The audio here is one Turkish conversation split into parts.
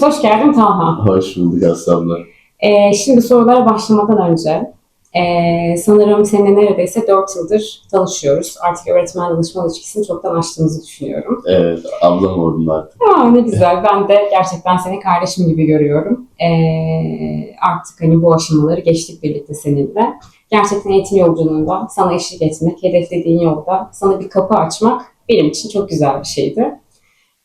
Yunus. Hoş geldin Talha. Hoş bulduk Aslı abla. Ee, şimdi sorulara başlamadan önce ee, sanırım seninle neredeyse 4 yıldır tanışıyoruz. Artık öğretmen danışman ilişkisini çoktan açtığımızı düşünüyorum. Evet, ablam oldum artık. Aa, ne güzel. Ben de gerçekten seni kardeşim gibi görüyorum. Ee, artık hani bu aşamaları geçtik birlikte seninle. Gerçekten eğitim yolculuğunda sana eşlik etmek, hedeflediğin yolda sana bir kapı açmak benim için çok güzel bir şeydi.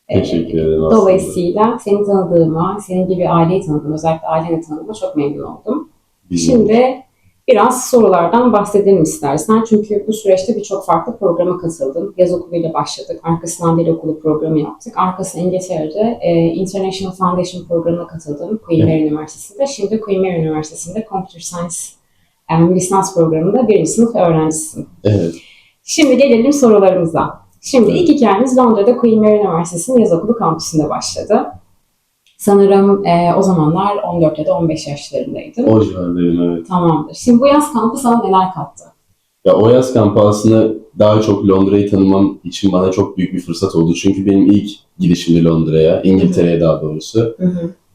Teşekkür ederim Aslı abla. Dolayısıyla seni tanıdığıma, senin gibi aileyi tanıdığıma, özellikle aileni tanıdığıma çok memnun oldum. Bilmiyorum. Şimdi biraz sorulardan bahsedelim istersen. Çünkü bu süreçte birçok farklı programa katıldın. Yaz okuluyla başladık. Arkasından dil okulu programı yaptık. Arkasından İngiltere'de e, International Foundation programına katıldım. Queen Mary Üniversitesi'nde. Şimdi Queen Mary Üniversitesi'nde Computer Science e, lisans programında birinci sınıf öğrencisin. Evet, Şimdi gelelim sorularımıza. Şimdi ilk hikayemiz Londra'da Queen Mary Üniversitesi'nin yaz okulu kampüsünde başladı. Sanırım e, o zamanlar 14 ya da 15 yaşlarındaydın. o civardayım evet. Tamamdır. Şimdi bu yaz kampı sana neler kattı? Ya o yaz kampı aslında daha çok Londra'yı tanımam için bana çok büyük bir fırsat oldu. Çünkü benim ilk gidişimdi Londra'ya, İngiltere'ye daha doğrusu.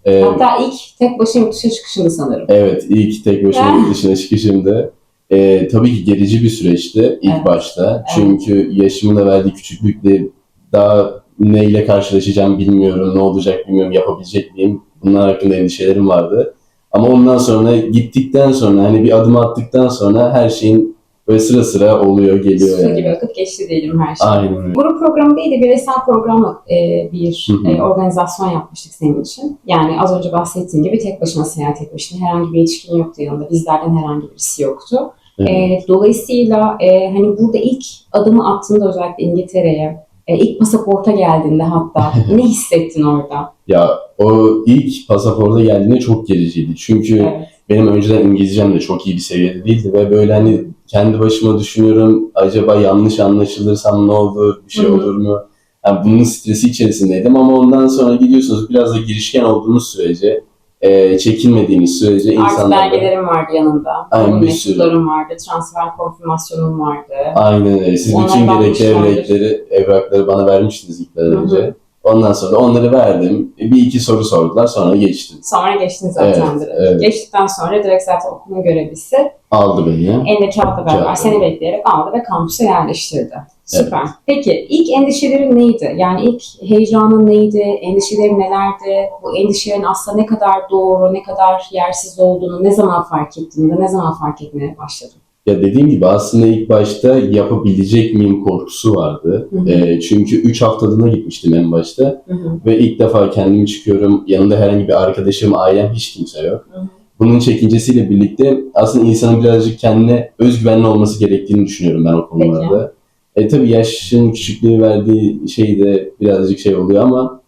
Ee, Hatta ilk tek başına yurt dışına çıkışında sanırım. evet, ilk tek başıma yurt dışına çıkışımda. Ee, tabii ki gerici bir süreçti ilk Evet. başta. Çünkü yaşımın da verdiği küçüklükle daha neyle karşılaşacağım bilmiyorum, ne olacak bilmiyorum, yapabilecek miyim? Bunlar hakkında endişelerim vardı. Ama ondan sonra gittikten sonra hani bir adım attıktan sonra her şeyin böyle sıra sıra oluyor, geliyor Su yani. gibi akıp geçti diyelim her şey. Aynen öyle. Grup programı değil de bireysel programla e, bir e, organizasyon yapmıştık senin için. Yani az önce bahsettiğim gibi tek başına seyahat etmiştin. Herhangi bir yetişkin yoktu yanında. Bizlerden herhangi birisi yoktu. Evet. E, dolayısıyla e, hani burada ilk adımı attığında özellikle İngiltere'ye, e, ilk pasaporta geldiğinde hatta ne hissettin orada? Ya o ilk pasaporta geldiğinde çok gericiydi. Çünkü Evet. benim önceden İngilizcem de çok iyi bir seviyede değildi ve böyle hani kendi başıma düşünüyorum acaba yanlış anlaşılırsam ne olur, bir şey olur mu? Yani bunun stresi içerisindeydim ama ondan sonra gidiyorsunuz biraz da girişken olduğunuz sürece, e, çekinmediğiniz sürece Artı insanlarla... belgelerin vardı yanında. Aynen, bir sürü. vardı. Transfer konfirmasyonun vardı. Aynen öyle. Siz Onlar bütün gerekli evrakları, evrakları bana vermiştiniz ilk Hı hı. Ondan sonra onları verdim. Bir iki soru sordular sonra geçtim. Sonra geçtin zaten Evet, direkt. evet. Geçtikten sonra direkt zaten okulun görevlisi Aldı beni. elinde kağıtla beraber seni evet. bekleyerek aldı ve kampüse yerleştirdi. Süper. Peki ilk endişelerin neydi? Yani ilk heyecanın neydi? Endişelerin nelerdi? Bu endişelerin aslında ne kadar doğru, ne kadar yersiz olduğunu ne zaman fark ettin ya da ne zaman fark etmeye başladın? Ya dediğim gibi aslında ilk başta yapabilecek miyim korkusu vardı. Hı hı. Ee, çünkü 3 haftalığına gitmiştim en başta. Hı hı. Ve ilk defa kendim çıkıyorum. Yanımda herhangi bir arkadaşım, ailem hiç kimse yok. Hı hı. Bunun çekincesiyle birlikte aslında insanın birazcık kendine özgüvenli olması gerektiğini düşünüyorum ben o konularda. E tabii yaşın küçüklüğü verdiği şey de birazcık şey oluyor ama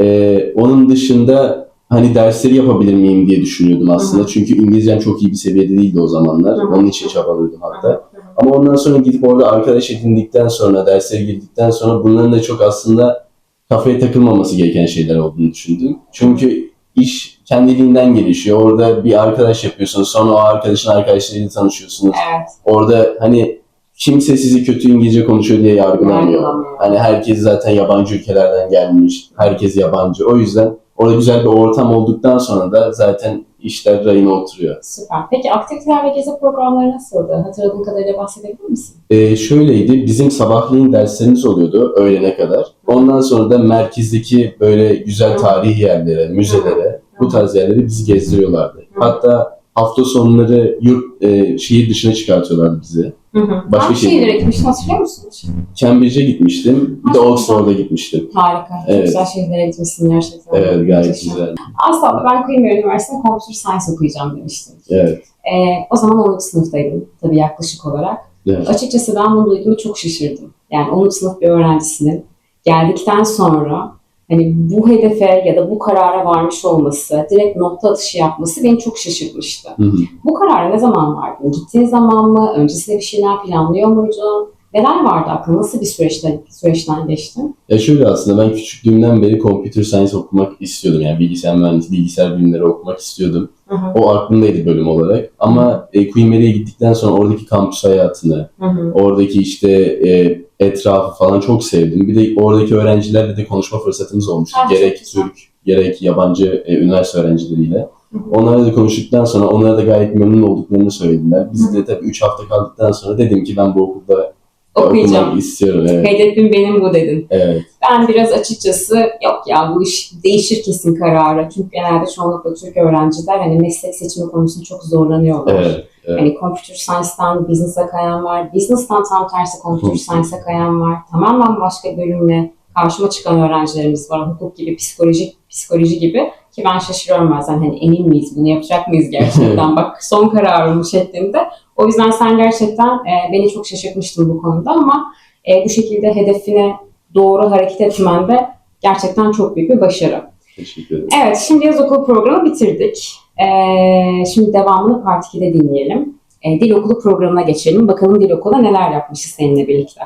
e, onun dışında hani dersleri yapabilir miyim diye düşünüyordum aslında. Hı hı. Çünkü İngilizcem çok iyi bir seviyede değildi o zamanlar. Hı hı. Onun için çabalıyordum hatta. Hı hı. Ama ondan sonra gidip orada arkadaş edindikten sonra, derslere girdikten sonra bunların da çok aslında kafaya takılmaması gereken şeyler olduğunu düşündüm. Çünkü iş kendiliğinden gelişiyor. Orada bir arkadaş yapıyorsunuz, sonra o arkadaşın arkadaşlarıyla tanışıyorsunuz. Evet. Orada hani kimse sizi kötü İngilizce konuşuyor diye yargılamıyor. Yargılamıyor. Hani herkes zaten yabancı ülkelerden gelmiş, herkes yabancı. O yüzden orada güzel bir ortam olduktan sonra da zaten işler rayına oturuyor. Süper. Peki aktiviteler ve gezi programları nasıldı? Hatırladığın kadarıyla bahsedebilir misin? Ee, şöyleydi, bizim sabahleyin derslerimiz oluyordu öğlene kadar. Ondan sonra da merkezdeki böyle güzel tarihi yerlere, müzelere, bu tarz yerleri bizi gezdiriyorlardı. Hatta hafta sonları yurt, e, şehir dışına çıkartıyorlardı bizi. Hı hı. Başka Hangi şehirlere mi? gitmiştin hatırlıyor musunuz? Cambridge'e gitmiştim, bir de Oxford'a gitmiştim. Harika. Çok Evet. güzel şehirlere gitmişsin gerçekten. Evet, gayet Muhteşem. güzel. Aslında ben Mary Üniversitesi'nde Computer Science okuyacağım demiştim. Evet, Ee, o zaman 10. sınıftaydım tabii yaklaşık olarak. evet. Açıkçası ben bunu duyduğumda çok şaşırdım. Yani 10. sınıf bir öğrencisinin geldikten sonra hani bu hedefe ya da bu karara varmış olması, direkt nokta atışı yapması beni çok şaşırtmıştı. Hı hı. Bu karara ne zaman vardın? Gittiğin zaman mı? Öncesinde bir şeyler planlıyor muydun? Neler vardı aklında? Nasıl bir süreçten, süreçten geçtin? Ya şöyle aslında ben küçüklüğümden beri computer science okumak istiyordum. Yani bilgisayar mühendisliği, bilgisayar bilimleri okumak istiyordum. Hı hı, O aklımdaydı bölüm olarak. Ama e, Queen Mary'e gittikten sonra oradaki kampüs hayatını, hı hı. oradaki işte e, etrafı falan çok sevdim. Bir de oradaki öğrencilerle de konuşma fırsatımız olmuştu. Çok gerek. Türk, gerek yabancı e, üniversite öğrencileriyle. Onlarla da konuştuktan sonra onlara da gayet memnun olduklarını söylediler. Biz de tabii 3 hafta kaldıktan sonra dedim ki ben bu okulda Okuyacağım. istiyorum. Evet. Hedefim benim bu dedin. evet. Ben biraz açıkçası yok ya bu iş değişir kesin kararı. Çünkü genelde çoğunlukla Türk öğrenciler hani meslek seçimi konusunda çok zorlanıyorlar. Evet. evet. Hani computer science'dan business'a kayan var. Business'tan tam tersi computer science'a kayan var. Tamamen başka bölümle karşıma çıkan öğrencilerimiz var. Hukuk gibi, psikoloji, psikoloji gibi. Ki ben şaşırıyorum bazen hani emin miyiz bunu yapacak mıyız gerçekten bak son kararım şeklinde. O yüzden sen gerçekten e, beni çok şaşırtmıştın bu konuda ama e, bu şekilde hedefine doğru hareket etmen de gerçekten çok büyük bir başarı. Teşekkür ederim. Evet, şimdi yaz okulu programı bitirdik. Ee, şimdi devamını Part 2'de dinleyelim. Ee, dil okulu programına geçelim. Bakalım dil okulda neler yapmışız seninle birlikte.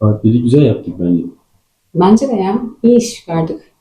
Partili güzel yaptık bence. Bence de ya, iyi iş çıkardık.